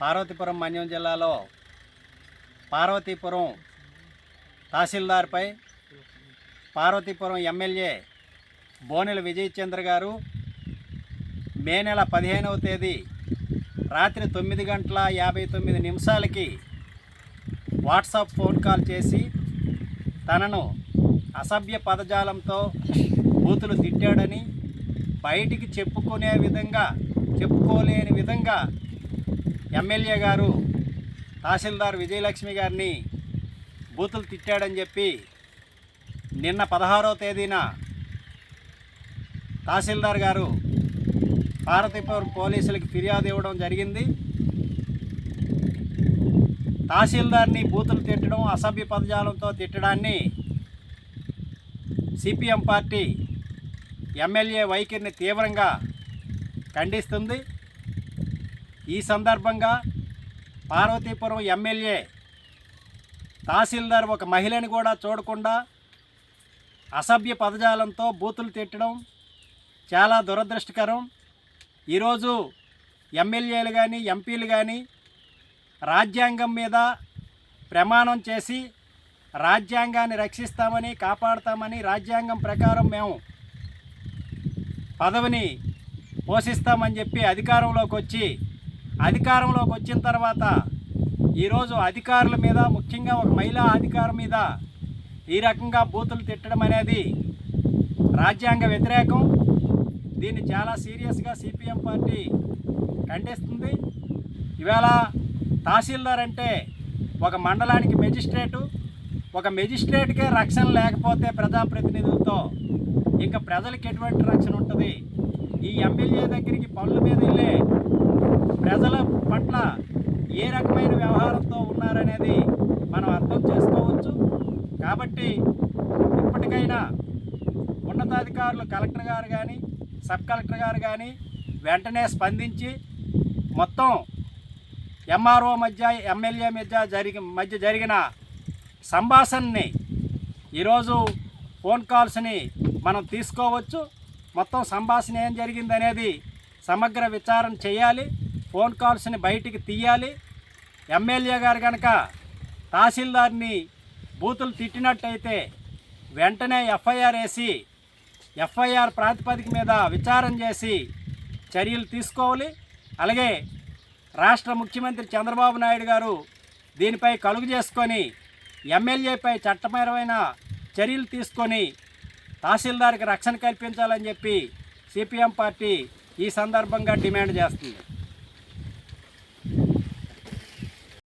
పార్వతీపురం మన్యం జిల్లాలో పార్వతీపురం తహసీల్దార్పై పార్వతీపురం ఎమ్మెల్యే బోనెల విజయచంద్ర గారు మే నెల పదిహేనవ తేదీ రాత్రి తొమ్మిది గంటల యాభై తొమ్మిది నిమిషాలకి వాట్సాప్ ఫోన్ కాల్ చేసి తనను అసభ్య పదజాలంతో బూతులు తిట్టాడని బయటికి చెప్పుకునే విధంగా చెప్పుకోలేని విధంగా ఎమ్మెల్యే గారు తహసీల్దార్ విజయలక్ష్మి గారిని బూతులు తిట్టాడని చెప్పి నిన్న పదహారో తేదీన తహసీల్దార్ గారు పార్వతీపురం పోలీసులకు ఫిర్యాదు ఇవ్వడం జరిగింది. తహసీల్దార్ని బూతులు తిట్టడం అసభ్య పదజాలంతో తిట్టడాన్ని సిపిఎం పార్టీ ఎమ్మెల్యే వైఖరిని తీవ్రంగా ఖండిస్తుంది. ఈ సందర్భంగా పార్వతీపురం ఎమ్మెల్యే తహసీల్దార్ ఒక మహిళని కూడా చూడకుండా అసభ్య పదజాలంతో బూతులు తిట్టడం చాలా దురదృష్టకరం. ఈరోజు ఎమ్మెల్యేలు కానీ ఎంపీలు కానీ రాజ్యాంగం మీద ప్రమాణం చేసి రాజ్యాంగాన్ని రక్షిస్తామని కాపాడతామని రాజ్యాంగం ప్రకారం మేము పదవిని పోషిస్తామని చెప్పి అధికారంలోకి వచ్చి అధికారంలోకి వచ్చిన తర్వాత ఈరోజు అధికారుల మీద ముఖ్యంగా ఒక మహిళా అధికారం మీద ఈ రకంగా బూతులు తిట్టడం అనేది రాజ్యాంగ వ్యతిరేకం. దీన్ని చాలా సీరియస్గా సిపిఎం పార్టీ ఖండిస్తుంది. ఇవాళ తహసీల్దార్ అంటే ఒక మండలానికి మెజిస్ట్రేటు. ఒక మెజిస్ట్రేట్కే రక్షణ లేకపోతే ప్రజాప్రతినిధులతో ఇంకా ప్రజలకు ఎటువంటి రక్షణ ఉంటుంది? ఈ ఎమ్మెల్యే దగ్గరికి పనుల మీద వెళ్ళే ప్రజల పట్ల ఏ రకమైన వ్యవహారంతో ఉన్నారనేది మనం అర్థం చేసుకోవచ్చు. కాబట్టి ఇప్పటికైనా ఉన్నతాధికారులు కలెక్టర్ గారు కానీ సబ్ కలెక్టర్ గారు కానీ వెంటనే స్పందించి మొత్తం ఎంఆర్ఓ మధ్య ఎమ్మెల్యే మధ్య జరిగి మధ్య జరిగిన సంభాషణని ఈరోజు ఫోన్ కాల్స్ని మనం తీసుకోవచ్చు. మొత్తం సంభాషణ ఏం జరిగింది అనేది సమగ్ర విచారణ చేయాలి ఫోన్ కాల్స్ని బయటికి తీయాలి. ఎమ్మెల్యే గారు కనుక తహసీల్దార్ని బూతులు తిట్టినట్టయితే వెంటనే ఎఫ్ఐఆర్ వేసి ఎఫ్ఐఆర్ ప్రాతిపదిక మీద విచారం చేసి చర్యలు తీసుకోవాలి. అలాగే రాష్ట్ర ముఖ్యమంత్రి చంద్రబాబు నాయుడు గారు దీనిపై కలుగు చేసుకొని ఎమ్మెల్యేపై చట్టపరమైన చర్యలు తీసుకొని తహసీల్దార్కి రక్షణ కల్పించాలని చెప్పి సిపిఎం పార్టీ ఈ సందర్భంగా డిమాండ్ చేస్తుంది.